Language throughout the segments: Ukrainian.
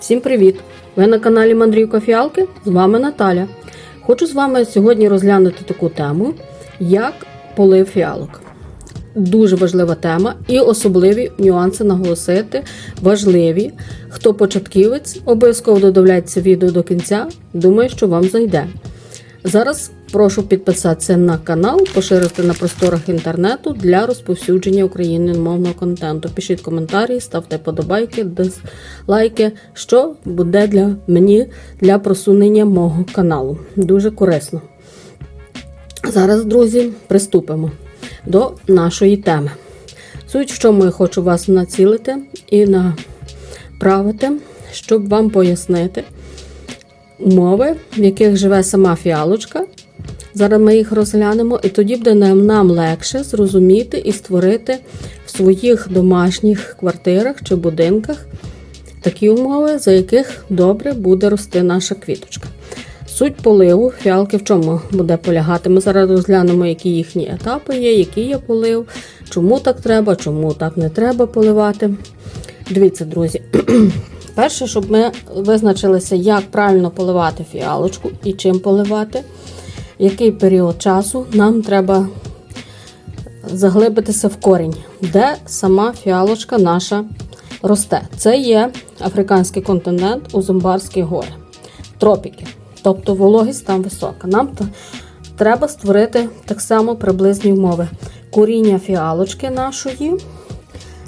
Всім привіт! Ви на каналі Мандрівка Фіалки. З вами Наталя. Хочу з вами сьогодні розглянути таку тему, як полив фіалок. Дуже важлива тема і особливі нюанси наголосити. Важливі. Хто початківець, обов'язково додивляється відео до кінця. Думаю, що вам зайде. Зараз прошу підписатися на канал, поширити на просторах інтернету для розповсюдження україномовного контенту. Пишіть коментарі, ставте подобайки, дизлайки, що буде для мені для просунення мого каналу. Дуже корисно. Зараз, друзі, приступимо до нашої теми. Суть, в чому я хочу вас націлити і направити, щоб вам пояснити умови, в яких живе сама фіалочка. Зараз ми їх розглянемо, і тоді буде нам, легше зрозуміти і створити в своїх домашніх квартирах чи будинках такі умови, за яких добре буде рости наша квіточка. Суть поливу фіалки в чому буде полягати. Ми зараз розглянемо, які їхні етапи є, який є полив, чому так треба, чому так не треба поливати. Дивіться, друзі. Перше, щоб ми визначилися, як правильно поливати фіалочку і чим поливати, який період часу нам треба заглибитися в корінь, де сама фіалочка наша росте. Це є африканський континент, Узумбарські гори, тропіки. Тобто вологість там висока. Нам треба створити так само приблизні умови. Коріння фіалочки нашої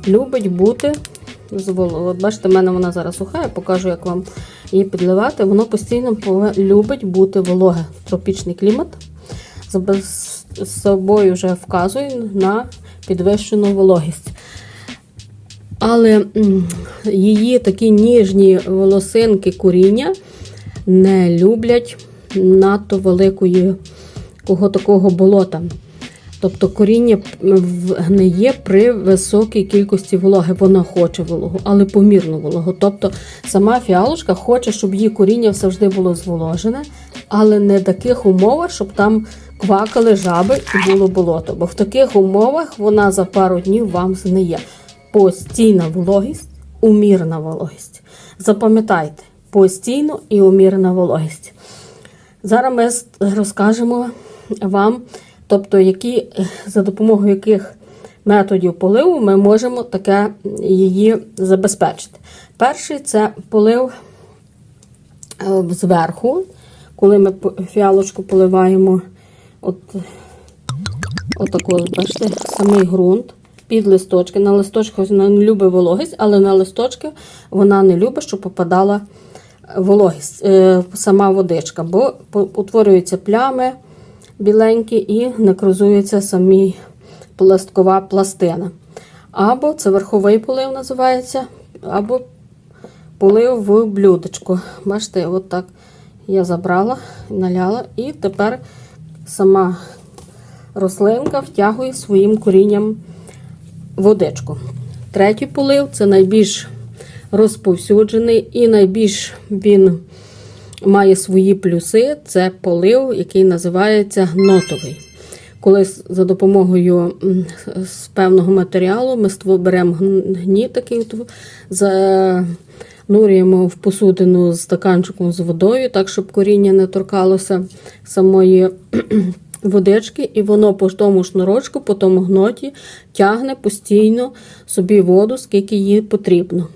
любить бути бачите, в мене вона зараз суха, я покажу, як вам її підливати. Воно постійно любить бути вологе. Тропічний клімат з собою вже вказує на підвищену вологість. Але її такі ніжні волосинки коріння не люблять надто великої кого такого болота. Тобто коріння гниє при високій кількості вологи. Вона хоче вологу, але помірну вологу. Тобто сама фіалочка хоче, щоб її коріння завжди було зволожене, але не в таких умовах, щоб там квакали жаби і було болото. Бо в таких умовах вона за пару днів вам згниє. Постійна вологість, умірна вологість. Запам'ятайте, постійно і умірна вологість. Зараз ми розкажемо вам. Тобто, які, за допомогою яких методів поливу ми можемо таке її забезпечити. Перший це полив е, зверху, коли ми фіалочку поливаємо от, отако, бачите, самий ґрунт під листочки. На листочках вона не любить вологість, але на листочки вона не любить, щоб попадала вологість, е, сама водичка, бо утворюються плями біленькі і некрозується самі пласткова пластина. Або це верховий полив називається, або полив в блюдечко. Бачите, от так я забрала, наляла, і тепер сама рослинка втягує своїм корінням водичку. Третій полив це найбільш розповсюджений і найбільш він має свої плюси. Це полив, який називається гнотовий. Коли за допомогою з певного матеріалу ми беремо гніт такий, занурюємо в посудину з стаканчиком з водою, так, щоб коріння не торкалося самої водички, і воно по тому шнурочку, по тому гноті тягне постійно собі воду, скільки їй потрібно.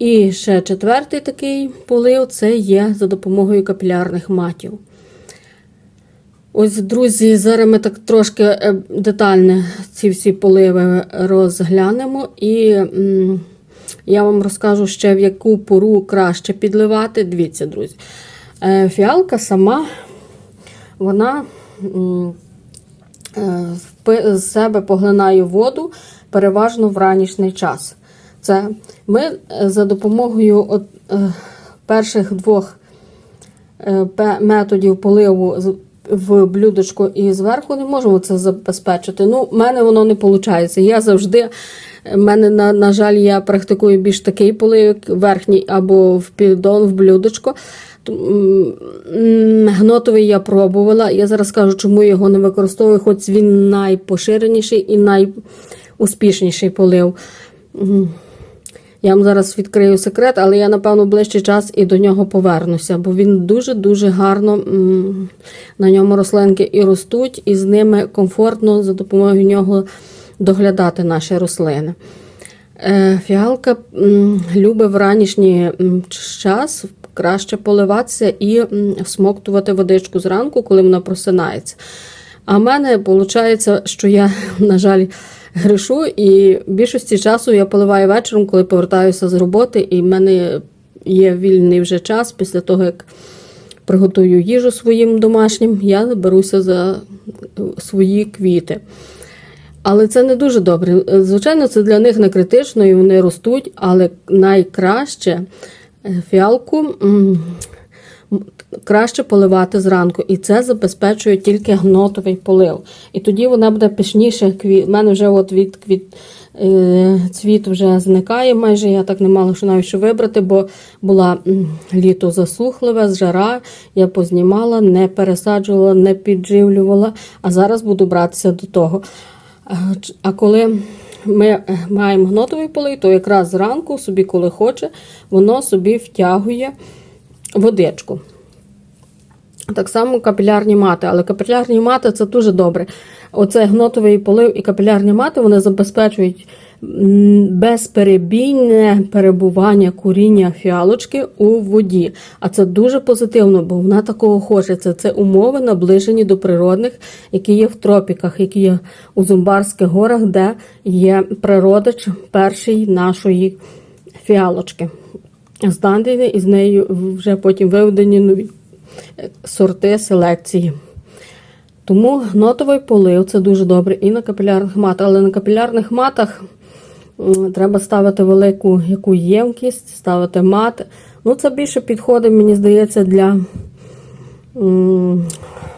І ще четвертий такий полив це є за допомогою капілярних матів. Ось, друзі, зараз ми так трошки е, детально ці всі поливи розглянемо, і я вам розкажу ще, в яку пору краще підливати. Дивіться, друзі. Е, фіалка сама, вона е, з себе поглинає воду переважно в ранішній час. Це ми е, за допомогою от, е, перших двох е, методів поливу в блюдечко і зверху не можемо це забезпечити. Ну, в мене воно не виходить. Я завжди, в мене, на, на жаль, я практикую більш такий полив, верхній або в піддон, в блюдечко. Гнотовий я пробувала. Я зараз скажу, чому його не використовую, хоч він найпоширеніший і найуспішніший полив. Я вам зараз відкрию секрет, але я, напевно, ближчий час і до нього повернуся, бо він дуже-дуже гарно на ньому рослинки і ростуть, і з ними комфортно за допомогою нього доглядати наші рослини. Е, Фіалка любить в ранішній час краще поливатися і всмоктувати водичку зранку, коли вона просинається. А в мене виходить, що я, на жаль, гришу, і більшості часу я поливаю вечором, коли повертаюся з роботи, і в мене є вільний вже час після того, як приготую їжу своїм домашнім, я беруся за свої квіти. Але це не дуже добре. Звичайно, це для них не критично і вони ростуть, але найкраще е, фіалку краще поливати зранку. І це забезпечує тільки гнотовий полив. І тоді вона буде пишніше. У мене вже от від квіт. е, Цвіт вже зникає майже, я так не мала що навіть що вибрати, бо була літо засухливе, жара, я познімала, не пересаджувала, не підживлювала, а зараз буду братися до того. А, коли ми е, маємо гнотовий полив, то якраз зранку собі, коли хоче, воно собі втягує водичку. Так само капілярні мати, але капілярні мати це дуже добре. Оцей гнотовий полив і капілярні мати вони забезпечують безперебійне перебування куріння фіалочки у воді. А це дуже позитивно, бо вона такого хочеться. Це умови наближені до природних, які є в тропіках, які є у Зумбарських горах, де є природич перший нашої фіалочки. Зданий і з нею вже потім виведені нові сорти селекції. Тому нотовий полив це дуже добре і на капілярних матах. Але на капілярних матах треба ставити велику яку ємкість, ставити мат. Ну, це більше підходить, мені здається, для,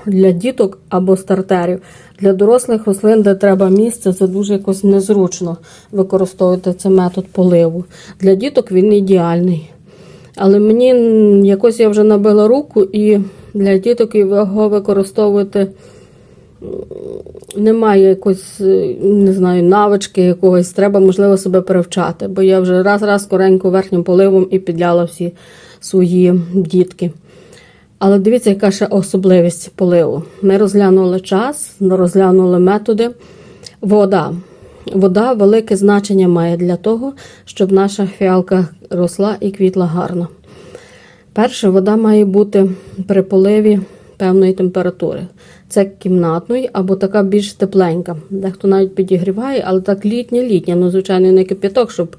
для діток або стартерів. Для дорослих рослин, де треба місце, це дуже якось незручно використовувати цей метод поливу. Для діток він ідеальний. Але мені якось я вже набила руку і для діток його використовувати немає якось, е, не знаю, навички якогось. Треба, можливо, себе перевчати, бо я вже раз-раз скоренько верхнім поливом і підляла всі свої дітки. Але дивіться, яка ще особливість поливу. Ми розглянули час, розглянули методи. Вода. Вода велике значення має для того, щоб наша фіалка росла і квітла гарно. Перше, вода має бути при поливі певної температури. Це кімнатної або така більш тепленька. Дехто навіть підігріває, але так літня-літня. Ну, звичайно, не кипяток, щоб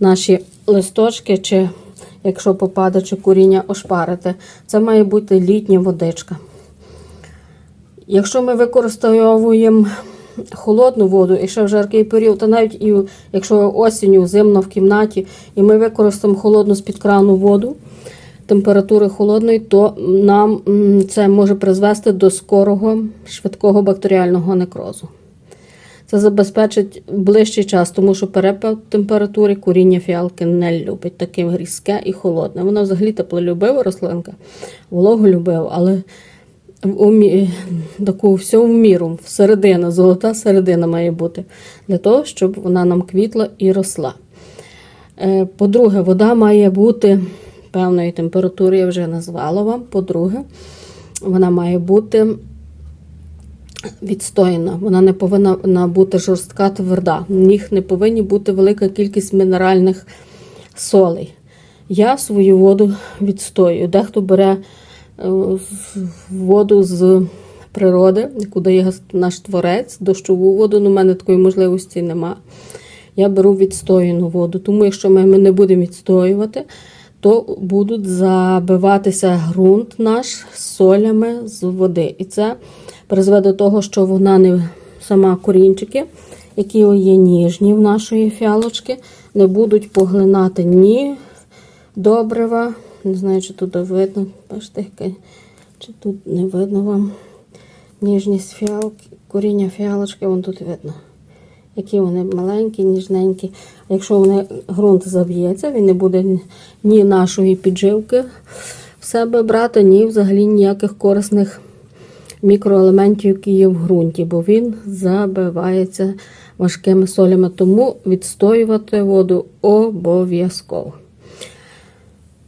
наші листочки, чи якщо попаде, чи коріння ошпарити. Це має бути літня водичка. Якщо ми використовуємо холодну воду і ще в жаркий період, то навіть якщо осінню зимно в кімнаті, і ми використаємо холодну з-під крану воду температури холодної, то нам це може призвести до скорого швидкого бактеріального некрозу. Це забезпечить ближчий час, тому що перепад температури коріння фіалки не любить. Таке різке і холодне. Вона взагалі теплолюбива рослинка, вологолюбива, але в таку всю в міру, середина, золота середина має бути для того, щоб вона нам квітла і росла. Е, По-друге, вода має бути певної температури, я вже назвала вам. По-друге, вона має бути відстояна. Вона не повинна бути жорстка тверда. В них не повинні бути велика кількість мінеральних солей. Я свою воду відстоюю. Дехто бере е, воду з природи, яку дає наш творець, дощову воду. Ну, У мене такої можливості нема. Я беру відстояну воду. Тому, якщо ми не будемо відстоювати, то будуть забиватися ґрунт наш солями з води. І це призведе до того, що вона не сама корінчики, які є ніжні в нашої фіалочки, не будуть поглинати ні добрива. Не знаю, чи тут видно. Бачите, чи тут не видно вам ніжність фіалки, коріння фіалочки, вон тут видно. Які вони маленькі, ніжненькі. А якщо вони, ґрунт заб'ється, він не буде ні нашої підживки в себе брати, ні взагалі ніяких корисних мікроелементів, які є в ґрунті, бо він забивається важкими солями, тому відстоювати воду обов'язково.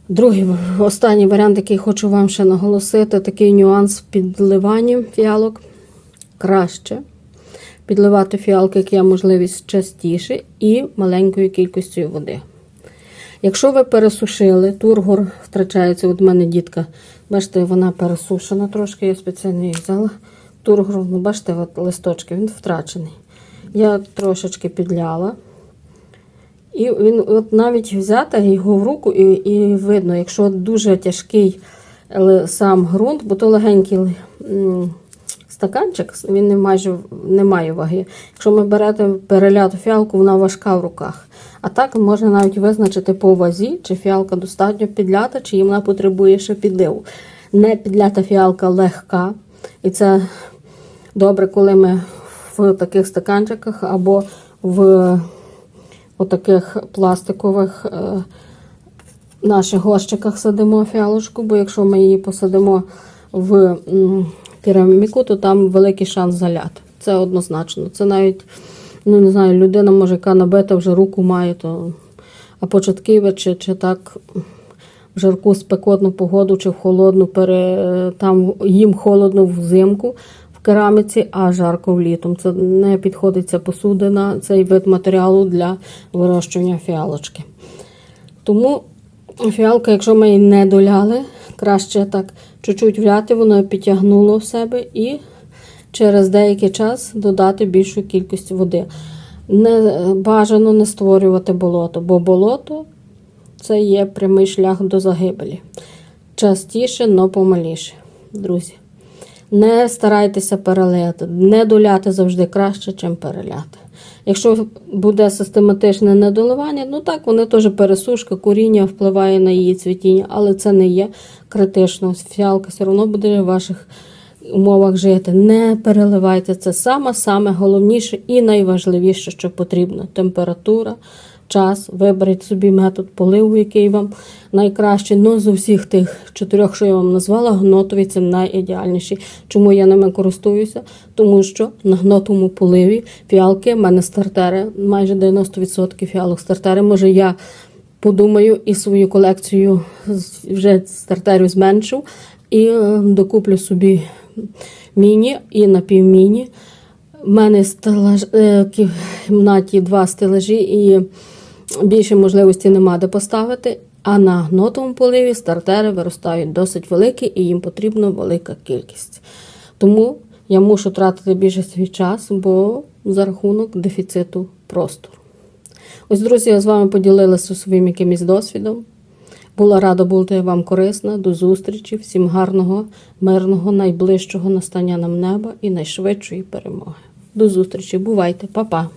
Другий останній варіант, який хочу вам ще наголосити, такий нюанс в підливанні фіалок. Краще підливати фіалки, як є можливість частіше і маленькою кількістю води. Якщо ви пересушили, тургор втрачається. От мене дітка, бачите, вона пересушена трошки, я спеціально її взяла. Тургор, ну бачите, от листочки, він втрачений. Я трошечки підляла. І він от навіть взяти його в руку, і, і видно, якщо дуже тяжкий сам ґрунт, бо то легенький стаканчик, він не майже не має ваги. Якщо ми беремо переляту фіалку, вона важка в руках. А так можна навіть визначити по вазі, чи фіалка достатньо підлята, чи їм вона потребує ще підливу. Не підлята фіалка легка. І це добре, коли ми в таких стаканчиках або в отаких пластикових е, наших горщиках садимо фіалочку, бо якщо ми її посадимо в кераміку, то там великий шанс заляти. Це однозначно. Це навіть, ну не знаю, людина, може, яка набита вже руку має, то а початківець чи, чи так в жарку спекотну погоду, чи в холодну, пере, там їм холодно взимку в кераміці, а жарко влітом. Це не підходить ця посудина, цей вид матеріалу для вирощування фіалочки. Тому фіалка, якщо ми її не доляли, краще так чуть-чуть вляти, воно підтягнуло в себе і через деякий час додати більшу кількість води. Не бажано не створювати болото, бо болото це є прямий шлях до загибелі. Частіше, но помаліше, друзі. Не старайтеся переляти. Не доляти завжди краще, ніж переляти. Якщо буде систематичне недоливання, ну так, вони теж пересушка, коріння впливає на її цвітіння, але це не є критично. Фіалка все одно буде в ваших умовах жити. Не переливайте. Це саме-саме головніше і найважливіше, що потрібно. Температура, час. Виберіть собі метод поливу, який вам найкращий. Ну, з усіх тих чотирьох, що я вам назвала, гнотові це найідеальніші. Чому я ними користуюся? Тому що на гнотовому поливі фіалки в мене стартери, майже 90% фіалок стартери. Може, я подумаю і свою колекцію вже стартерів зменшу і е, докуплю собі міні і напівміні. У мене стелаж, е, в кімнаті два стелажі і більше можливості нема де поставити. А на гнотовому поливі стартери виростають досить великі і їм потрібна велика кількість. Тому я мушу тратити більше свій час, бо за рахунок дефіциту простору. Ось, друзі, я з вами поділилася своїм якимось досвідом. Була рада бути вам корисна. До зустрічі. Всім гарного, мирного, найближчого настання нам неба і найшвидшої перемоги. До зустрічі. Бувайте, Па-па!